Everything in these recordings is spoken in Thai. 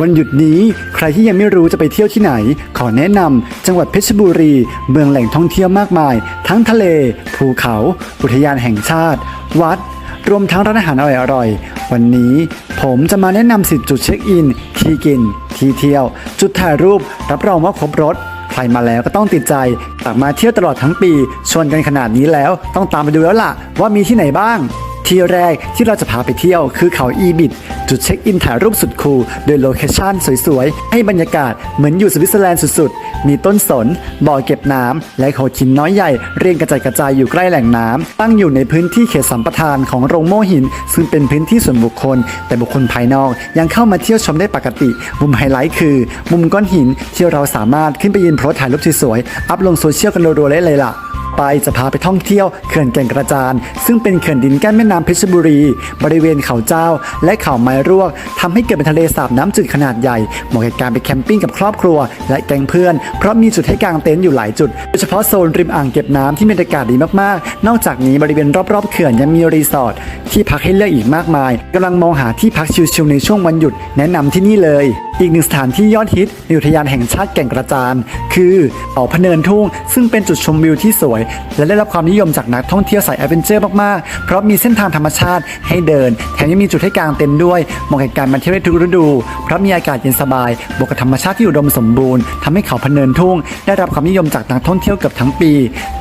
วันหยุดนี้ใครที่ยังไม่รู้จะไปเที่ยวที่ไหน ขอแนะนำจังหวัดเพชรบุรี เมืองแหล่งท่องเที่ยวมากมาย ทั้งทะเล ภูเขา อุทยานแห่งชาติ วัด รวมทั้งร้านอาหารอร่อยๆ วันนี้ผมจะมาแนะนำสิจุดเช็คอิน ที่กิน ที่เที่ยว จุดถ่ายรูป รับรองว่าครบรถ ใครมาแล้วก็ต้องติดใจกลับมาเที่ยวตลอดทั้งปี ชวนกันขนาดนี้แล้ว ต้องตามไปดูแล้วล่ะ ว่ามีที่ไหนบ้างที่แรกที่เราจะพาไปเที่ยวคือเขาอีบิด จุดเช็คอินถ่ายรูปสุดคูลโดยโลเคชั่นสวยๆ ให้บรรยากาศเหมือนอยู่สวิตเซอร์แลนด์สุดๆ มีต้นสน บ่อเก็บน้ำ และโขดหินน้อยใหญ่ เรียงกระจายกระจายอยู่ใกล้แหล่งน้ำ ตั้งอยู่ในพื้นที่เขตสัมปทานของโรงโม่หิน ซึ่งเป็นพื้นที่ส่วนบุคคล แต่บุคคลภายนอกยังเข้ามาเที่ยวชมได้ปกติ มุมไฮไลท์คือ มุมก้อนหินที่เราสามารถขึ้นไปยืนโพสถ่ายรูปสวยๆ อัพลงโซเชียลกันรัวๆได้เลยล่ะ ไปจะพาไปท่องเที่ยวเขื่อนแก่งกระจาน ซึ่งเป็นเขื่อนดินแก้นแม่น้ำเพชรบุรี บริเวณเขาเจ้า และเขาไม้รวกทำให้เกิดเป็นทะเลสาบน้ำจืดขนาดใหญ่เหมาะแกับการไปแคมปิ้งกับครอบครัว และแก๊งเพื่อน เพราะมีจุดให้กางเต็นท์อยู่หลายจุด โดยเฉพาะโซนริมอ่างเก็บน้ำที่มีบรรยากาศดีมากๆ นอกจากนี้บริเวณรอบๆเขื่อนยังมีรีสอร์ทที่พักให้เลือกอีกมากมายกำลังมองหาที่พักชิลๆในช่วงวันหยุดแนะนำที่นี่เลย อีกหนึ่งสถานที่ยอดฮิตในอุทยานแห่งชาติแก่งกระจาน คือเขาพเนินทุ่ง ซึ่งเป็นจุดชมวิวที่สวย และได้รับความนิยมจากนักท่องเที่ยวสายแอดเวนเจอร์มากๆ เพราะมีเส้นทางธรรมชาติให้เดิน แถมยังมีจุดให้กางเต็นท์ด้วยเหมาะกับการมาเที่ยวได้ทุกฤดู เพราะมีอากาศเย็นสบาย บวกกับธรรมชาติที่อุดมสมบูรณ์ทำให้เขาพเนินทุ่ง ได้รับความนิยมจากนักท่องเที่ยวเกือบทั้งปี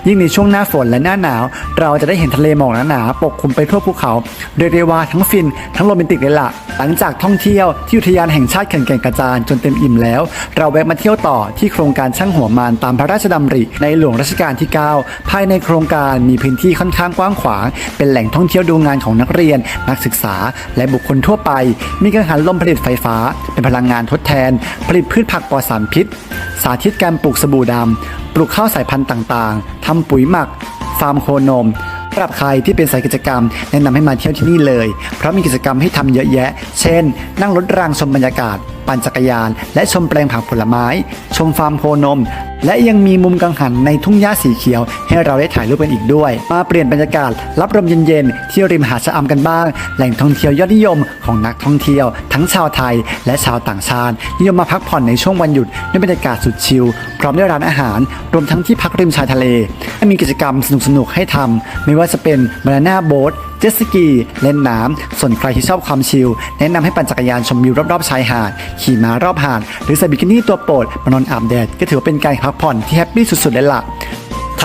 ยิ่งในช่วงหน้าฝนและหน้าหนาว เราจะได้เห็นทะเลหมอกหนาๆปกคลุมไปทั่วภูเขาเรียกได้ว่าทั้งฟินทั้งโรแมนติกเลยล่ะหลังจากท่องเที่ยวที่อุทยานแห่งชาติเขื่อนแก่งกระจานจนเต็มอิ่มแล้ว เราแวะมาเที่ยวต่อที่โครงการช่างหัวมานตามพระราชดำริ ในหลวงรัชกาลที่ 9 ภายในโครงการมีพื้นที่ค่อนข้างกว้างขวาง เป็นแหล่งท่องเที่ยวดูงานของนักเรียน นักศึกษา และบุคคลทั่วไป มีกังหันลมผลิตไฟฟ้า เป็นพลังงานทดแทน ผลิตพืชผักปลอดสารพิษ สาธิตการปลูกสบู่ดำปลูกข้าวสายพันธุ์ต่างๆทำปุ๋ยหมัก ฟาร์มโคนมสำหรับใครที่เป็นสายกิจกรรม แนะนำให้มาเที่ยวที่นี่เลย เพราะมีกิจกรรมให้ทำเยอะแยะ เช่น นั่งรถรางชมบรรยากาศปั่นจักรยาน และชมแปลงผักผลไม้ ชมฟาร์มโคนม และยังมีมุมกังหันในทุ่งหญ้าสีเขียว ให้เราได้ถ่ายรูปกันอีกด้วย มาเปลี่ยนบรรยากาศ รับลมเย็นๆที่ริมหาดชะอำกันบ้าง แหล่งท่องเที่ยวยอดนิยมของนักท่องเที่ยว ทั้งชาวไทย และชาวต่างชาตินิยมมาพักผ่อนในช่วงวันหยุดด้วยบรรยากาศสุดชิลพร้อมด้วยร้านอาหาร รวมทั้งที่พักริมชายทะเลและมีกิจกรรมสนุกๆให้ทำไม่ว่าจะเป็นบานาน่าโบ๊ท เจ็ตสกี เล่นน้ำส่วนใครที่ชอบความชิล แนะนำให้ปั่นจักรยานชมวิวรอบๆชายหาด ขี่ม้ารอบหาด หรือใส่บิกินี่ตัวโปรดมานอนอาบแดดก็ถือว่าเป็นการพักผ่อนที่แฮปปี้สุดๆเลยล่ะ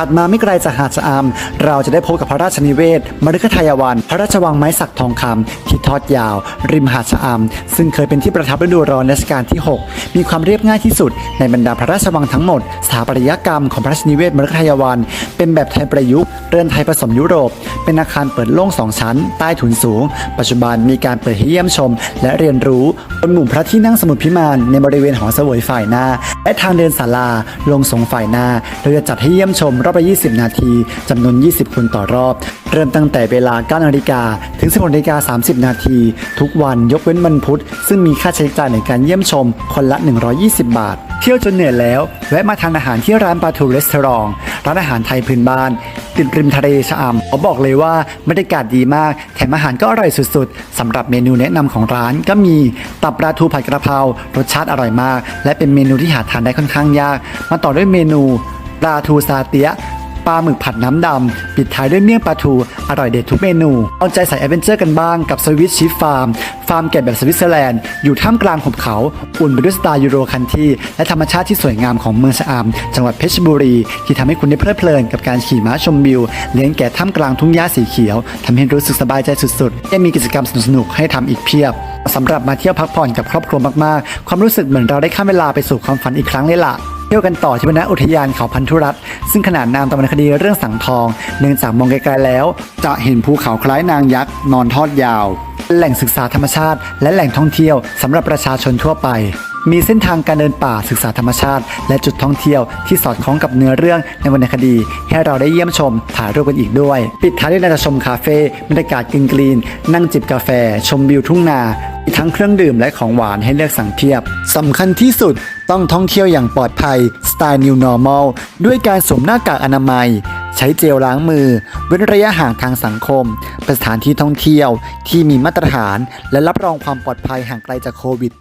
ถัดมาไม่ไกลจากหาดชะอำเราจะได้พบกับพระราชนิเวศมฤคทายวัน พระราชวังไม้สักทองคำที่ทอดยาว ริมหาดชะอำซึ่งเคยเป็นที่ประทับฤดูร้อนรัชกาลที่ 6 มีความเรียบง่ายที่สุด ในบรรดาพระราชวังทั้งหมดสถาปัตยกรรมของพระราชนิเวศมฤคทายวันเป็นแบบไทยประยุกต์เรือนไทยผสมยุโรป เป็นอาคารเปิดโล่งสองชั้น ใต้ถุนสูง ปัจจุบันมีการเปิดให้เยี่ยมชม และเรียนรู้ บนหมู่พระที่นั่งสมุดพิมานในบริเวณหอเสวยฝ่ายหน้า และทางเดินศาลาลงสงฝ่ายหน้า โดยจะจัดให้เยี่ยมชมรอบละ 20 นาทีจำนวน 20 คนต่อรอบ เริ่มตั้งแต่เวลา 9 นาฬิกาถึง 16 นาฬิกา 30 นาที ทุกวันยกเว้นวันพุธ ซึ่งมีค่าใช้จ่ายในการเยี่ยมชมคนละ 120 บาท เที่ยวจนเหนื่อยแล้ว แวะมาทานอาหารที่ร้านปลาทูรีสอร์ทร้านอาหารไทยพื้นบ้าน ติดริมทะเลชะอำเขาบอกเลยว่าบรรยากาศดีมาก แถมอาหารก็อร่อยสุดๆสำหรับเมนูแนะนำของร้านก็มีตับปลาทูผัดกระเพรารสชาติอร่อยมาก และเป็นเมนูที่หาทานได้ค่อนข้างยาก มาต่อด้วยเมนูปลาทูซาเตียะ ปลาหมึกผัดน้ำดำ ปิดท้ายด้วยเมี่ยงปลาทู อร่อยเด็ดทุกเมนู เอาใจใส่แอดเวนเจอร์กันบ้างกับสวิตชิฟฟาร์ม ฟาร์มแกะแบบสวิตเซอร์แลนด์ อยู่ท่ามกลางหุบเขา อุ่นไปด้วยสไตล์ยูโรคันที่ และธรรมชาติที่สวยงามของเมืองชะอำจังหวัดเพชรบุรี ที่ทำให้คุณได้เพลิดเพลินกับการขี่ม้าชมวิว เลี้ยงแกะท่ามกลางทุ่งหญ้าสีเขียวทำให้รู้สึกสบายใจสุดๆยังมีกิจกรรมสนุกๆให้ทำอีกเพียบสำหรับมาเที่ยวพักผ่อนกับครอบครัวมากๆ ความรู้สึกเหมือนเราได้ข้ามเวลาไปสู่ความฝันอีกครั้งเลยล่ะ เที่ยวกันต่อที่วรรณอุทยานเขาพันธุรัตน์ซึ่งขนาดนามตำนานคดีเรื่องสังทอง เนื่องจากมองไกลๆแล้ว จะเห็นภูเขาคล้ายนางยักษ์นอนทอดยาว แหล่งศึกษาธรรมชาติ และแหล่งท่องเที่ยวสำหรับประชาชนทั่วไป มีเส้นทางการเดินป่าศึกษาธรรมชาติ และจุดท่องเที่ยวที่สอดคล้องกับเนื้อเรื่องในวรรณคดี ให้เราได้เยี่ยมชมถ่ายรูปกันอีกด้วย ปิดท้ายด้วยนาจะชมคาเฟ่บรรยากาศกรีนกรีนๆนั่งจิบกาแฟ ชมวิวทุ่งนาทั้งเครื่องดื่มและของหวานให้เลือกสั่งเพียบสำคัญที่สุด ต้องท่องเที่ยวอย่างปลอดภัยสไตล์ New Normal ด้วยการสวมหน้ากากอนามัย ใช้เจลล้างมือ เว้นระยะห่างทางสังคม เป็นสถานที่ท่องเที่ยวที่มีมาตรฐาน และรับรองความปลอดภัยห่างไกลจากโควิด